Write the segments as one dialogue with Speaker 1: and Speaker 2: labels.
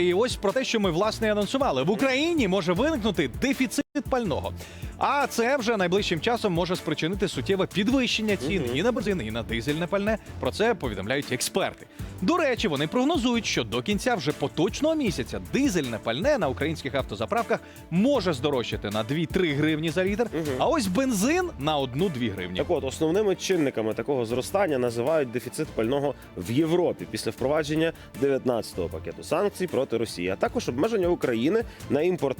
Speaker 1: І ось про те, що ми власне анонсували. В Україні може виникнути дефіцит пального. А це вже найближчим часом може спричинити суттєве підвищення цін і на бензин, і на дизельне пальне. Про це повідомляють експерти. До речі, вони прогнозують, що до кінця вже поточного місяця дизельне пальне на українських автозаправках може здорожчати на 2-3 гривні за літр. А ось бензин на 1-2 гривні.
Speaker 2: Так от, основними чинниками такого зростання називають дефіцит пального в Європі після впровадження 19-го пакету санкцій проти Росії, а також обмеження України на імпорт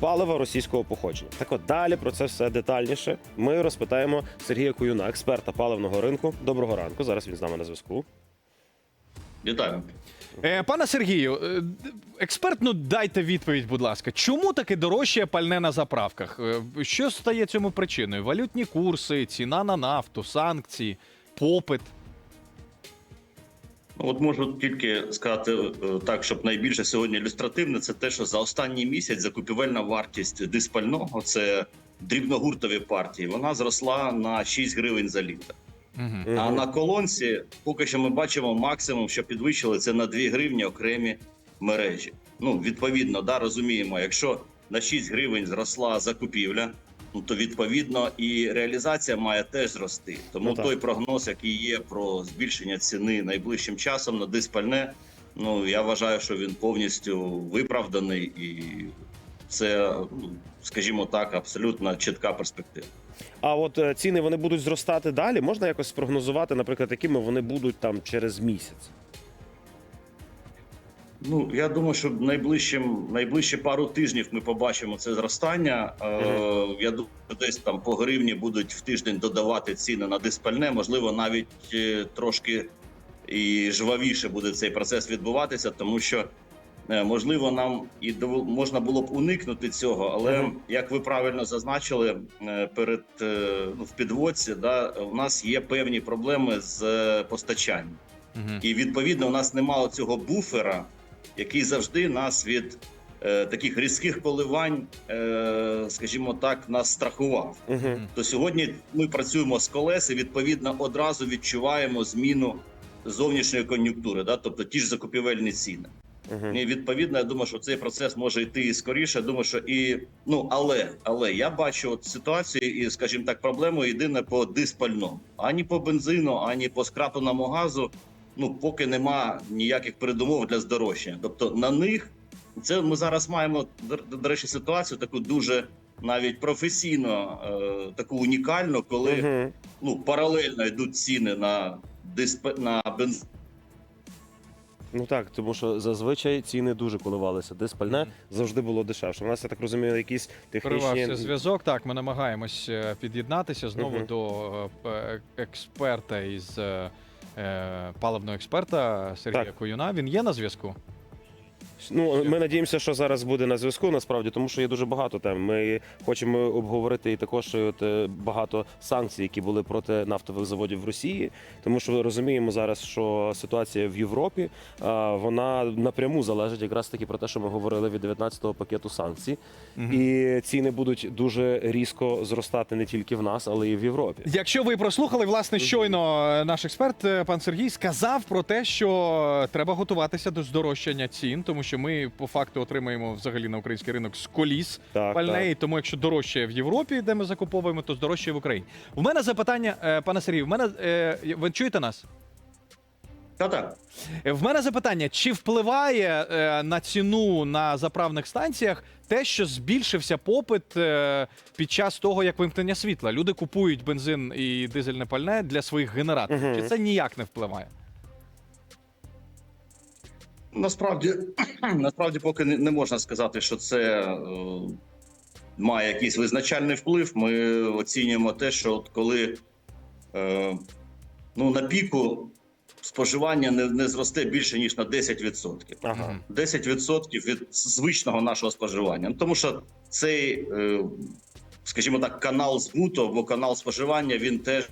Speaker 2: палива російського походження. Так от далі про це все детальніше. Ми розпитаємо Сергія Куюна, експерта паливного ринку. Доброго ранку. Зараз він з нами на зв'язку.
Speaker 3: Вітаю.
Speaker 1: Е, пане Сергію, е, д- експерт, ну дайте відповідь, будь ласка. Чому таке дорожче пальне на заправках? Е, Що стає цьому причиною? Валютні курси, ціна на нафту, санкції, попит.
Speaker 3: Ну, От можу тільки сказати е, так, щоб найбільше сьогодні ілюстративне, це те, що за останній місяць закупівельна вартість диспального це дрібногуртові партії. Вона зросла на 6 гривень за літр.
Speaker 1: Угу.
Speaker 3: А на колонці поки що ми бачимо максимум, що підвищили це на 2 гривні окремі мережі. Ну відповідно, да, розуміємо, якщо на 6 гривень зросла закупівля. Ну то відповідно і реалізація має теж зрости. Тому
Speaker 2: Ну,
Speaker 3: той прогноз, який є про збільшення ціни найближчим часом на диспальне, ну я вважаю, що він повністю виправданий, і це, ну, скажімо так, абсолютно чітка перспектива.
Speaker 2: А от е, ціни вони будуть зростати далі. Можна якось спрогнозувати, наприклад, якими вони будуть там через місяць.
Speaker 3: Ну я думаю, що найближчим найближчі пару тижнів ми побачимо це зростання. Е, я думаю, що десь там по гривні будуть в тиждень додавати ціни на диспальне. Можливо, навіть е, трошки і жвавіше буде цей процес відбуватися, тому що е, можливо нам і дов- можна було б уникнути цього, але як ви правильно зазначили е, перед ну, в підводці, да у нас є певні проблеми з постачанням. І відповідно у нас немає цього буфера, який завжди нас від е, таких різких коливань, е, скажімо так, нас страхував.
Speaker 2: Угу.
Speaker 3: То сьогодні ми працюємо з колес і відповідно одразу відчуваємо зміну зовнішньої кон'юнктури, да? тобто ті ж закупівельні ціни.
Speaker 2: Угу.
Speaker 3: І відповідно, я думаю, що цей процес може йти і скоріше. Думаю, що і ну але але я бачу от ситуацію і, скажімо так, проблему єдине по диспальному. Ані по бензину, ані по скрапленому газу. Ну поки нема ніяких передумов для здорожчання. Тобто на них це ми зараз маємо до, до речі ситуацію таку дуже навіть професійно, е, таку унікальну, коли
Speaker 2: Угу.
Speaker 3: ну паралельно йдуть ціни на дисп... на бензин.
Speaker 2: Ну так, тому що зазвичай ціни дуже коливалися. Диспальне
Speaker 1: Мгм.
Speaker 2: завжди було дешевше. У нас, я так розумію, якісь технічні...
Speaker 1: Перервався зв'язок. Так, ми намагаємось е, під'єднатися знову
Speaker 2: Мгм.
Speaker 1: до е, експерта із е, паливного експерта Сергія
Speaker 2: Так.
Speaker 1: Куюна. Він є на зв'язку.
Speaker 2: Ну, ми надіємося, що зараз буде на зв'язку, насправді, тому що є дуже багато тем. Ми хочемо обговорити і також от, е, багато санкцій, які були проти нафтових заводів в Росії, тому що розуміємо зараз, що ситуація в Європі а, вона напряму залежить якраз таки про те, що ми говорили від 19-го пакету санкцій. І ціни будуть дуже різко зростати не тільки в нас, але і в Європі.
Speaker 1: Якщо ви прослухали, власне, щойно е, наш експерт, е, пан Сергій, сказав про те, що треба готуватися до здорожчання цін, тому що ми по факту отримаємо взагалі на український ринок з коліс
Speaker 2: Так,
Speaker 1: пальне,
Speaker 2: так.
Speaker 1: і тому якщо дорожчає в Європі, де ми закуповуємо, то здорожчає в Україні. У мене запитання, е, пане Сергію, в мене е, ви чуєте нас?
Speaker 3: Та так.
Speaker 1: Е, В мене запитання: чи впливає е, на ціну на заправних станціях те, що збільшився попит е, під час того, як вимкнення світла? Люди купують бензин і дизельне пальне для своїх генераторів.
Speaker 2: Мгм.
Speaker 1: Чи це ніяк не впливає?
Speaker 3: Насправді, насправді, поки не, можна сказати, що це е, має якийсь визначальний вплив. Ми оцінюємо те, що от коли е, ну, на піку споживання не, не зросте більше ніж на 10%.
Speaker 2: Ага.
Speaker 1: Мгм.
Speaker 3: 10% від звичного нашого споживання. Ну, тому що цей, е, скажімо так, канал збуту або канал споживання він теж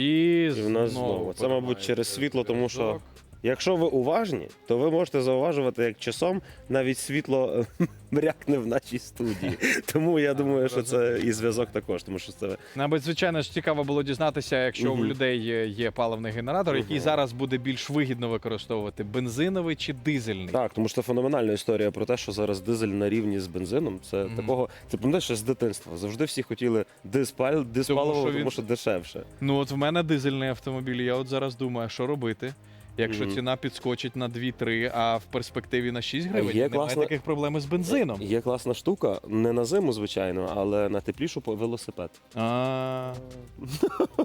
Speaker 1: І,
Speaker 2: І в нас
Speaker 1: знову.
Speaker 2: Це, мабуть, через світло, тому що. Якщо ви уважні, то ви можете зауважувати, як часом навіть світло е, мрякне в нашій студії. Тому я думаю, що це і зв'язок також, тому що це
Speaker 1: Навіть звичайно ж цікаво було дізнатися, якщо
Speaker 2: Мгм.
Speaker 1: у людей є, є паливний генератор, який
Speaker 2: Мгм.
Speaker 1: зараз буде більш вигідно використовувати бензиновий чи дизельний.
Speaker 2: так, тому що це феноменальна історія про те, що зараз дизель на рівні з бензином. Це
Speaker 1: Мгм.
Speaker 2: такого, це пам'ятаєш ще з дитинства. Завжди всі хотіли диспаль, диспаливо,
Speaker 1: що
Speaker 2: тому
Speaker 1: він-
Speaker 2: що дешевше.
Speaker 1: Ну от в мене дизельний автомобіль. Я от зараз думаю, що робити. Якщо
Speaker 2: Мгм.
Speaker 1: ціна підскочить на 2-3, а в перспективі на 6 гривень,
Speaker 2: Є
Speaker 1: немає
Speaker 2: класна-
Speaker 1: таких проблем з бензином.
Speaker 2: Є класна штука, не на зиму, звичайно, але на теплішу по- велосипед.
Speaker 1: А,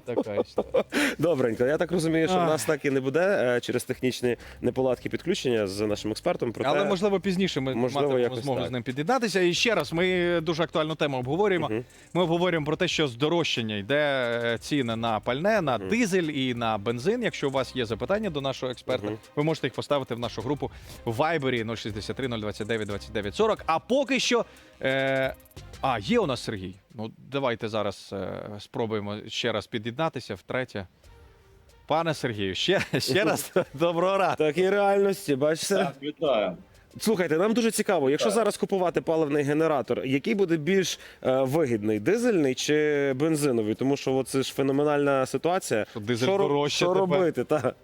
Speaker 1: така історія.
Speaker 2: Добренько, я так розумію, що в нас так і не буде е, через технічні неполадки підключення з нашим експертом. Проте...
Speaker 1: Але можливо пізніше ми
Speaker 2: Можливо,
Speaker 1: матимемо
Speaker 2: якось
Speaker 1: змогу
Speaker 2: так.
Speaker 1: з ним під'єднатися. І ще раз, ми дуже актуальну тему обговорюємо.
Speaker 2: Мгм.
Speaker 1: Ми обговорюємо про те, що здорожчання йде е, ціни на пальне, на дизель і на бензин. Якщо у вас є запитання до нашого експерта,
Speaker 2: Мгм.
Speaker 1: ви можете їх поставити в нашу групу в Viber 063 029 29 40. А поки що. Е... А, є у нас Сергій. Ну, давайте зараз е, спробуємо ще раз під'єднатися втретє. Пане Сергію, ще, ще раз доброго ранку.
Speaker 2: Такі реальності, бачите?
Speaker 3: Так, вітаю.
Speaker 2: Слухайте, нам дуже цікаво, якщо
Speaker 3: Так.
Speaker 2: зараз купувати паливний генератор, який буде більш е, вигідний, дизельний чи бензиновий? Тому що це ж феноменальна ситуація.
Speaker 1: Що дизель
Speaker 2: що,
Speaker 1: дорожче
Speaker 2: що робити? Та?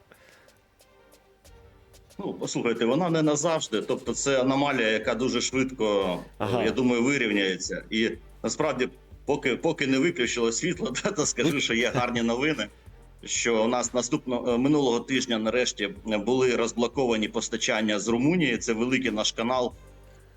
Speaker 3: Ну, послухайте, вона не назавжди. Тобто, це аномалія, яка дуже швидко,
Speaker 2: Ага.
Speaker 3: я думаю, вирівняється. І насправді, поки, поки не виключило світло, то скажу, що є гарні новини. Що у нас наступного минулого тижня нарешті були розблоковані постачання з Румунії. Це великий наш канал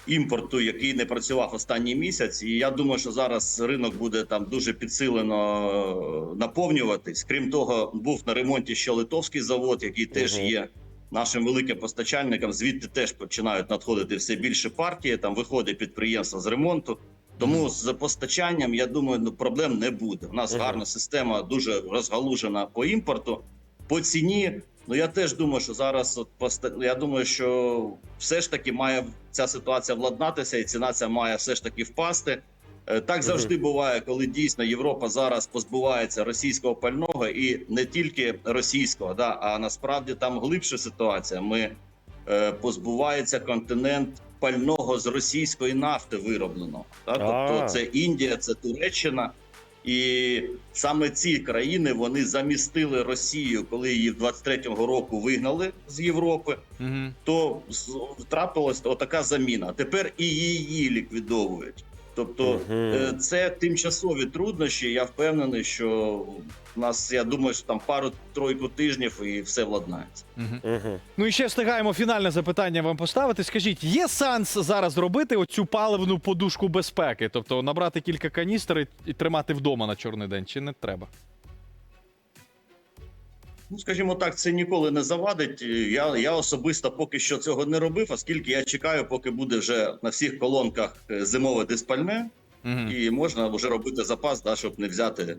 Speaker 3: імпорту, який не працював останній місяць. І я думаю, що зараз ринок буде там дуже підсилено е, наповнюватись. Крім того, був на ремонті ще литовський завод, який теж є нашим великим постачальником. Звідти теж починають надходити все більше партії. Там виходить підприємство з ремонту. Тому з постачанням, я думаю, ну, проблем не буде. У нас гарна система, дуже розгалужена по імпорту. По ціні, ну я теж думаю, що зараз от поста- я думаю, що все ж таки має ця ситуація владнатися, і ціна ця має все ж таки впасти. Е, Так завжди буває, коли дійсно Європа зараз позбувається російського пального і не тільки російського, да, а насправді там глибша ситуація. Ми е, позбувається континент пального з російської нафти виробленого. Да? Тобто це Індія, це Туреччина. І саме ці країни вони замістили Росію, коли її в 23-го року вигнали з Європи. То трапилась отака заміна. Тепер і її ліквідовують. Тобто е, це тимчасові труднощі. Я впевнений, що в нас, я думаю, що там пару-тройку тижнів і все владнається.
Speaker 2: Угу.
Speaker 1: Ну і ще встигаємо фінальне запитання вам поставити. Скажіть, є сенс зараз зробити оцю паливну подушку безпеки? Тобто набрати кілька каністр і тримати вдома на чорний день, чи не треба?
Speaker 3: Ну, скажімо так, це ніколи не завадить. Я, я особисто поки що цього не робив, оскільки я чекаю, поки буде вже на всіх колонках е, зимове диспальне,
Speaker 1: угу.
Speaker 3: і можна вже робити запас, да, щоб не взяти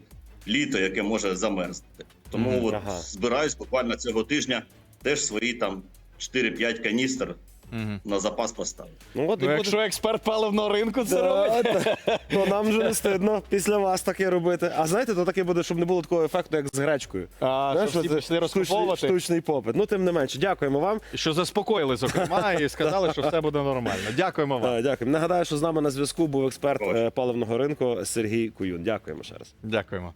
Speaker 3: літо, яке може замерзнути. Тому
Speaker 1: угу,
Speaker 3: от
Speaker 2: ага.
Speaker 3: збираюсь буквально цього тижня теж свої там 4-5 каністр
Speaker 1: Мгм.
Speaker 3: на запас поставити.
Speaker 2: Ну, от і
Speaker 1: Ну,
Speaker 2: буде-
Speaker 1: якщо експерт паливного ринку це робить.
Speaker 2: Да, та- то нам вже не стидно після вас таке робити. А знаєте, то таке буде, щоб не було такого ефекту, як з гречкою.
Speaker 1: А,
Speaker 2: Знаєш,
Speaker 1: щоб всі
Speaker 2: оце
Speaker 1: пішли
Speaker 2: штучний,
Speaker 1: розкуповувати.
Speaker 2: штучний попит. Ну, тим не менше, дякуємо вам.
Speaker 1: Що заспокоїли, зокрема, і сказали, що все буде нормально. Дякуємо вам.
Speaker 2: Е, Дякую. Нагадаю, що з нами на зв'язку був експерт е, паливного ринку Сергій Куюн. Дякуємо ще раз.
Speaker 1: Дякуємо.